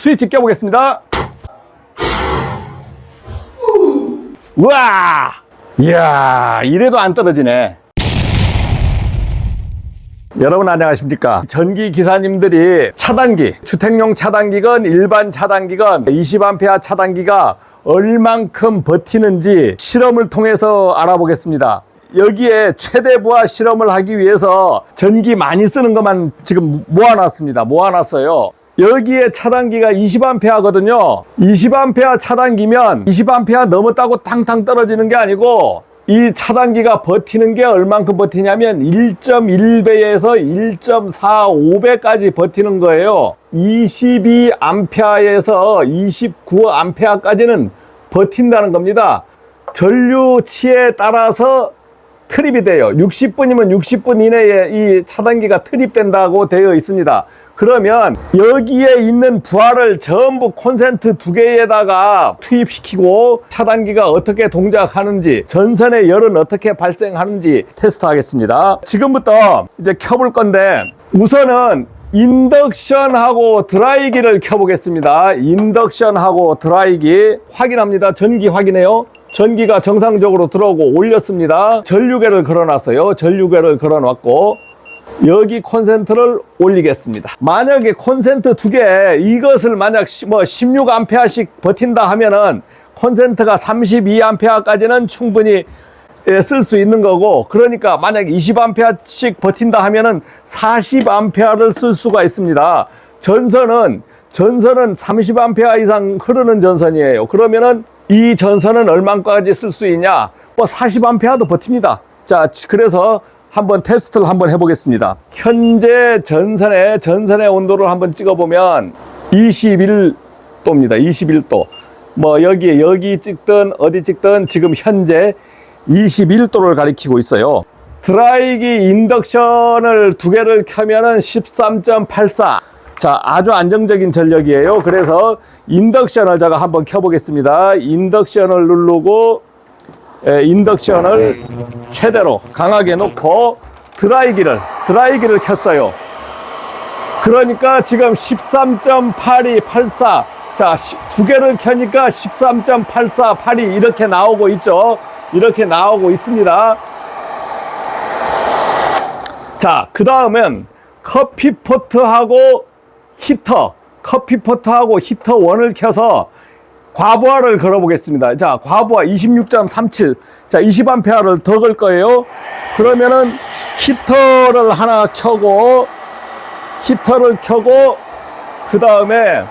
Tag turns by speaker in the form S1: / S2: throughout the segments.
S1: 스위치 껴보겠습니다. 우와! 이야, 이래도 안 떨어지네. 여러분 안녕하십니까 전기 기사님들이 차단기 주택용 차단기건 일반 차단기건 20A 차단기가 얼만큼 버티는지 실험을 통해서 알아보겠습니다 여기에 최대 부하 실험을 하기 위해서 전기 많이 쓰는 것만 지금 모아놨습니다 모아놨어요 여기에 차단기가 20A거든요 20A 차단기면 20A 넘었다고 탕탕 떨어지는 게 아니고 이 차단기가 버티는 게 얼만큼 버티냐면 1.1배에서 1.45배까지 버티는 거예요. 22암페어에서 29암페어까지는 버틴다는 겁니다. 전류치에 따라서 트립이 돼요. 60분이면 60분 이내에 이 차단기가 트립된다고 되어 있습니다. 그러면 여기에 있는 부하를 전부 콘센트 두 개에다가 투입시키고 차단기가 어떻게 동작하는지 전선의 열은 어떻게 발생하는지 테스트하겠습니다. 지금부터 이제 켜볼 건데 우선은 인덕션하고 드라이기를 켜보겠습니다. 인덕션하고 드라이기 확인합니다. 전기 확인해요. 전기가 정상적으로 들어오고 올렸습니다. 전류계를 걸어놨어요. 전류계를 걸어놨고 여기 콘센트를 올리겠습니다. 만약에 콘센트 두 개 이것을 만약 시- 뭐 16암페어씩 버틴다 하면은 콘센트가 32암페어까지는 충분히 예, 쓸수 있는 거고 그러니까 만약 20암페어씩 버틴다 하면은 40암페어를 쓸 수가 있습니다. 전선은 전선은 30암페어 이상 흐르는 전선이에요. 그러면은 이 전선은 얼마까지 쓸 수 있냐? 뭐 40암페어도 버팁니다. 자, 지- 그래서 한번 테스트를 한번 해보겠습니다. 현재 전선의 전선의 온도를 한번 찍어보면 21도입니다. 21도. 뭐 여기 여기 찍든 어디 찍든 지금 현재 21도를 가리키고 있어요. 드라이기 인덕션을 두 개를 켜면은 13.84. 자, 아주 안정적인 전력이에요. 그래서 인덕션을 제가 한번 켜보겠습니다. 인덕션을 누르고 에, 인덕션을 최대로 강하게 놓고 드라이기를 드라이기를 켰어요. 그러니까 지금 13.8284. 자, 시- 두 개를 켜니까 13.8482 이렇게 나오고 있죠. 이렇게 나오고 있습니다. 자, 그 다음엔 커피포트하고 히터, 커피포트하고 히터 원을 켜서 과부하를 걸어보겠습니다. 자, 과부하 26.37. 자, 20A를 더 걸 거예요. 그러면은 히터를 하나 켜고, 히터를 켜고, 그 다음에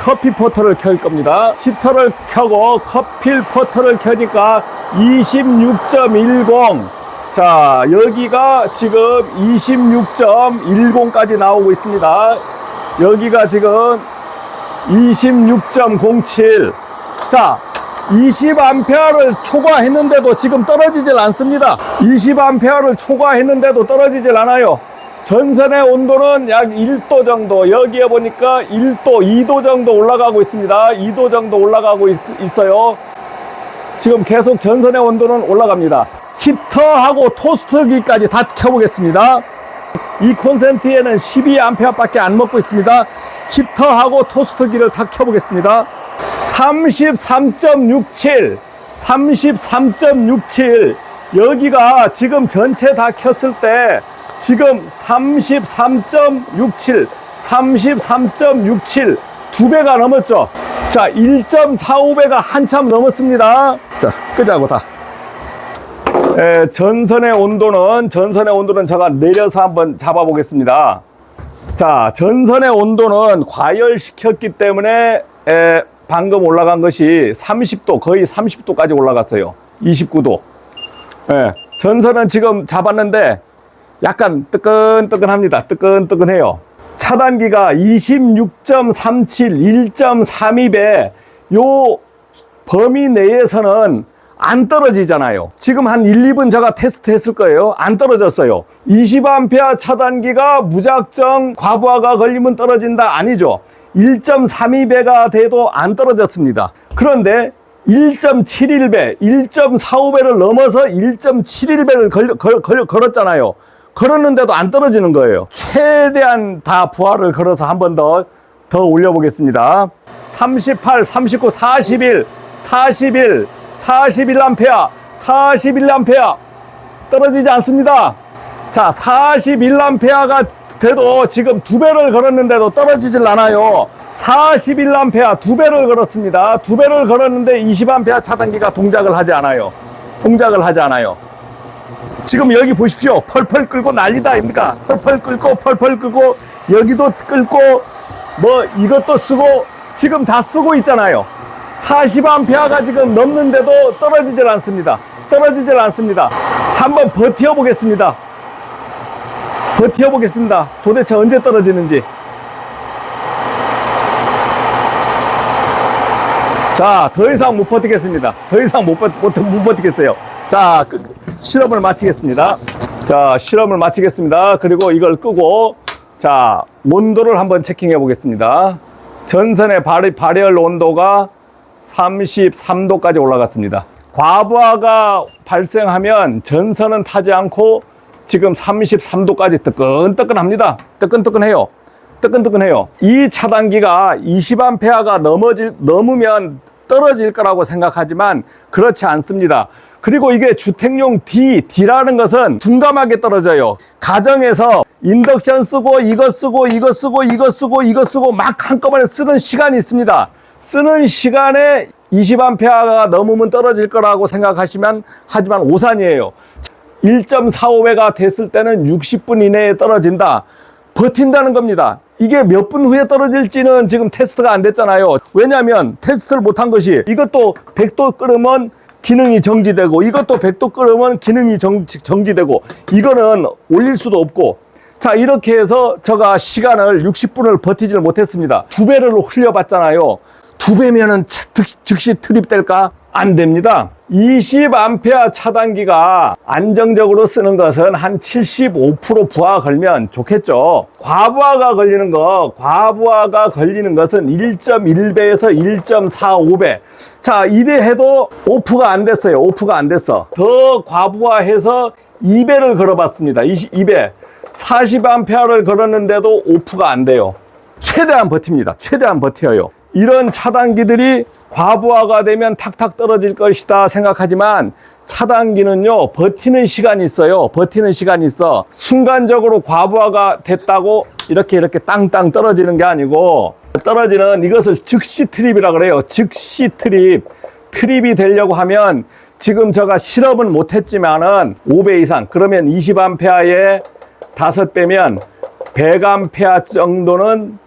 S1: 커피 포터를 켤 겁니다. 히터를 켜고 커피 포터를 켜니까 26.10. 자, 여기가 지금 26.10까지 나오고 있습니다. 여기가 지금 26.07. 자, 20A를 초과했는데도 지금 떨어지질 않습니다. 20A를 초과했는데도 떨어지질 않아요. 전선의 온도는 약 1도 정도, 여기에 보니까 1도, 2도 정도 올라가고 있습니다. 2도 정도 올라가고 있, 있어요. 지금 계속 전선의 온도는 올라갑니다. 히터하고 토스트기까지 다 켜보겠습니다. 이 콘센트에는 12A 밖에 안 먹고 있습니다. 히터하고 토스트기를 다 켜보겠습니다. 33.67, 33.67. 여기가 지금 전체 다 켰을 때 지금 33.67, 33.67. 두 배가 넘었죠. 자, 1.45배가 한참 넘었습니다. 자, 끄자고 다. 에, 전선의 온도는 전선의 온도는 제가 내려서 한번 잡아 보겠습니다. 자, 전선의 온도는 과열시켰기 때문에 에, 방금 올라간 것이 30도, 거의 30도까지 올라갔어요. 29도. 예, 전선은 지금 잡았는데 약간 뜨끈뜨끈합니다. 뜨끈뜨끈해요. 차단기가 26.37, 1.32배 요 범위 내에서는 안 떨어지잖아요. 지금 한 1, 2분 제가 테스트 했을 거예요. 안 떨어졌어요. 20A 차단기가 무작정 과부하가 걸리면 떨어진다? 아니죠. 1.32배가 돼도 안 떨어졌습니다. 그런데 1.71배, 1.45배를 넘어서 1.71배를 걸, 걸, 걸, 걸었잖아요. 걸었는데도 안 떨어지는 거예요. 최대한 다 부하를 걸어서 한 번 더 더 올려보겠습니다. 38, 39, 41, 41, 41 암페어, 41 암페어 떨어지지 않습니다. 자, 41 암페어가 돼도 지금 두 배를 걸었는데도 떨어지질 않아요. 41 암페어 두 배를 걸었습니다. 두 배를 걸었는데 20 암페어 차단기가 동작을 하지 않아요. 동작을 하지 않아요. 지금 여기 보십시오. 펄펄 끓고 난리다 아닙니까? 펄펄 끓고 펄펄 끓고 여기도 끓고 뭐 이것도 쓰고 지금 다 쓰고 있잖아요. 40암페어가 지금 넘는데도 떨어지질 않습니다. 떨어지질 않습니다. 한번 버텨 보겠습니다. 버텨 보겠습니다. 도대체 언제 떨어지는지. 자, 더 이상 못 버티겠습니다. 더 이상 못, 버, 못, 못 버티겠어요. 자, 그, 실험을 마치겠습니다. 자, 실험을 마치겠습니다. 그리고 이걸 끄고, 자, 온도를 한번 체킹해 보겠습니다. 전선의 발, 발열 온도가 33도까지 올라갔습니다. 과부하가 발생하면 전선은 타지 않고 지금 33도까지 뜨끈뜨끈합니다. 뜨끈뜨끈해요. 뜨끈뜨끈해요. 이 차단기가 20A가 넘어질, 넘으면 떨어질 거라고 생각하지만 그렇지 않습니다. 그리고 이게 주택용 D, D라는 것은 둔감하게 떨어져요. 가정에서 인덕션 쓰고 이거 쓰고 이거 쓰고 이거 쓰고 이거 쓰고 막 한꺼번에 쓰는 시간이 있습니다. 쓰는 시간에 20A가 넘으면 떨어질 거라고 생각하시면 하지만 오산이에요. 1.45배가 됐을 때는 60분 이내에 떨어진다. 버틴다는 겁니다. 이게 몇 분 후에 떨어질지는 지금 테스트가 안 됐잖아요. 왜냐하면 테스트를 못한 것이 이것도 100도 끓으면 기능이 정지되고 이것도 100도 끓으면 기능이 정, 정지되고 이거는 올릴 수도 없고 자 이렇게 해서 제가 시간을 60분을 버티질 못했습니다. 두 배를 흘려봤잖아요. 두 배면은 즉- 즉시 투입될까? 안 됩니다. 20A 차단기가 안정적으로 쓰는 것은 한 75% 부하 걸면 좋겠죠. 과부하가 걸리는 거, 과부하가 걸리는 것은 1.1배에서 1.45배. 자, 이래 해도 오프가 안 됐어요. 오프가 안 됐어. 더 과부하해서 2배를 걸어봤습니다. 2배. 40A를 걸었는데도 오프가 안 돼요. 최대한 버팁니다. 최대한 버텨요. 이런 차단기들이 과부하가 되면 탁탁 떨어질 것이다 생각하지만 차단기는요, 버티는 시간이 있어요. 버티는 시간이 있어. 순간적으로 과부하가 됐다고 이렇게 이렇게 땅땅 떨어지는 게 아니고 떨어지는 이것을 즉시 트립이라 그래요. 즉시 트립. 트립이 되려고 하면 지금 제가 실험은 못했지만은 5배 이상 그러면 20A에 다섯 배면 100A 정도는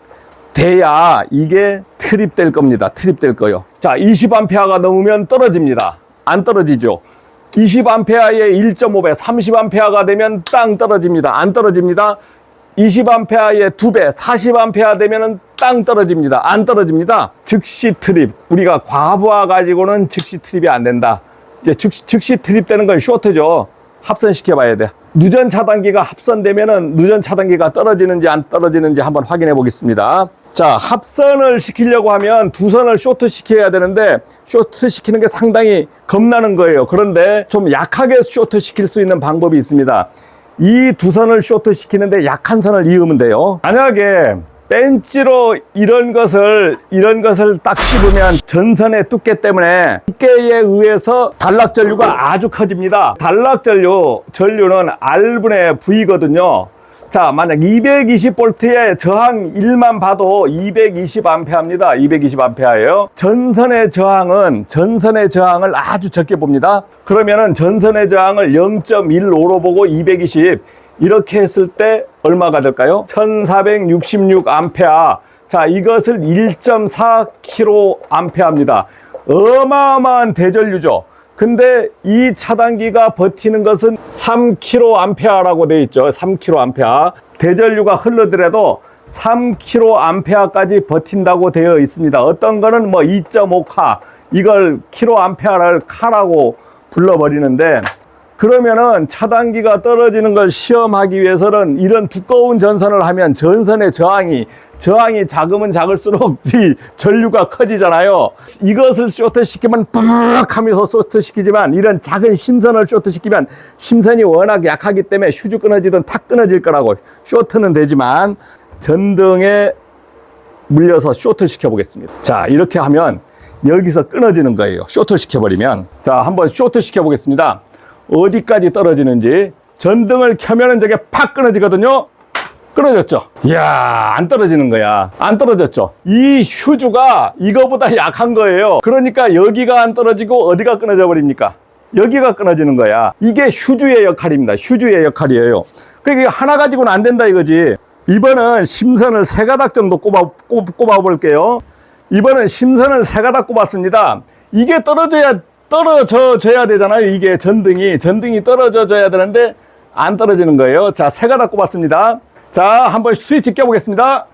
S1: 돼야 이게 트립될 겁니다. 트립될 거요. 자, 20A가 넘으면 떨어집니다. 안 떨어지죠. 20A에 1.5배, 30A가 되면 땅 떨어집니다. 안 떨어집니다. 20A에 2배, 40A 되면은 땅 떨어집니다. 안 떨어집니다. 즉시 트립. 우리가 과부하 가지고는 즉시 트립이 안 된다. 이제 즉시, 즉시 트립 되는 건 쇼트죠. 합선시켜 봐야 돼. 누전 차단기가 합선되면은 누전 차단기가 떨어지는지 안 떨어지는지 한번 확인해 보겠습니다. 자, 합선을 시키려고 하면 두 선을 쇼트 시켜야 되는데 쇼트 시키는 게 상당히 겁나는 거예요. 그런데 좀 약하게 쇼트 시킬 수 있는 방법이 있습니다. 이 두 선을 쇼트 시키는데 약한 선을 이으면 돼요. 만약에 벤치로 이런 것을 이런 것을 딱 씹으면 전선의 두께 때문에 두께에 의해서 단락 전류가 아주 커집니다. 단락 전류 전류는 R분의 V거든요. 자, 만약 220볼트의 저항 1만 봐도 220A입니다. 220A예요. 전선의 저항은 전선의 저항을 아주 적게 봅니다. 그러면은 전선의 저항을 0.15로 보고 220 이렇게 했을 때 얼마가 될까요? 1466A. 자, 이것을 1.4kA입니다. 어마어마한 대전류죠. 근데 이 차단기가 버티는 것은 3kA라고 되어 있죠. 3kA. 대전류가 흘러더라도 3kA까지 버틴다고 되어 있습니다. 어떤 거는 뭐 2.5카, 이걸 킬로암페어를 카라고 불러버리는데 그러면은 차단기가 떨어지는 걸 시험하기 위해서는 이런 두꺼운 전선을 하면 전선의 저항이 저항이 작으면 작을수록 이 전류가 커지잖아요. 이것을 쇼트 시키면 뿌르륵 하면서 쇼트 시키지만 이런 작은 심선을 쇼트 시키면 심선이 워낙 약하기 때문에 휴즈 끊어지든 탁 끊어질 거라고 쇼트는 되지만 전등의 물려서 쇼트 시켜 보겠습니다. 자, 이렇게 하면 여기서 끊어지는 거예요. 쇼트 시켜 버리면. 자, 한번 쇼트 시켜 보겠습니다. 어디까지 떨어지는지 전등을 켜면은 저게 팍 끊어지거든요. 끊어졌죠? 이야, 안 떨어지는 거야. 안 떨어졌죠? 이 휴주가 이거보다 약한 거예요. 그러니까 여기가 안 떨어지고 어디가 끊어져 버립니까? 여기가 끊어지는 거야. 이게 휴주의 역할입니다. 휴주의 역할이에요. 그러니까 하나 가지고는 안 된다 이거지. 이번은 심선을 세 가닥 정도 꼽아, 꼽, 꼽아 볼게요. 이번은 심선을 세 가닥 꼽았습니다. 이게 떨어져야, 떨어져 줘야 되잖아요. 이게 전등이. 전등이 떨어져 줘야 되는데 안 떨어지는 거예요. 자, 세 가닥 꼽았습니다. 자, 한번 스위치 껴보겠습니다.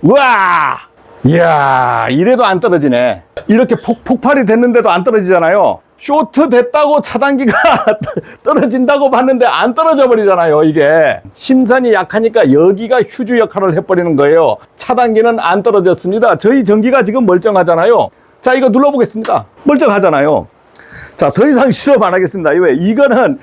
S1: 우와! 이야, 이래도 안 떨어지네. 이렇게 폭, 폭발이 됐는데도 안 떨어지잖아요. 쇼트 됐다고 차단기가 떨어진다고 봤는데 안 떨어져 버리잖아요, 이게. 심산이 약하니까 여기가 휴주 역할을 해버리는 거예요. 차단기는 안 떨어졌습니다. 저희 전기가 지금 멀쩡하잖아요. 자, 이거 눌러보겠습니다. 멀쩡하잖아요. 자, 더 이상 실험 안 하겠습니다. 왜? 이거는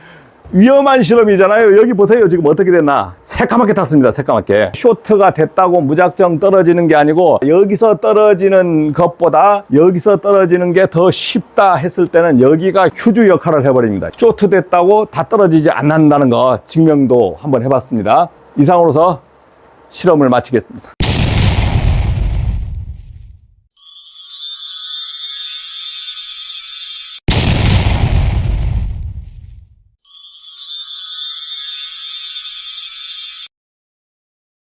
S1: 위험한 실험이잖아요. 여기 보세요. 지금 어떻게 됐나. 새까맣게 탔습니다. 새까맣게. 쇼트가 됐다고 무작정 떨어지는 게 아니고 여기서 떨어지는 것보다 여기서 떨어지는 게 더 쉽다 했을 때는 여기가 휴주 역할을 해버립니다. 쇼트 됐다고 다 떨어지지 않는다는 거 증명도 한번 해봤습니다. 이상으로서 실험을 마치겠습니다.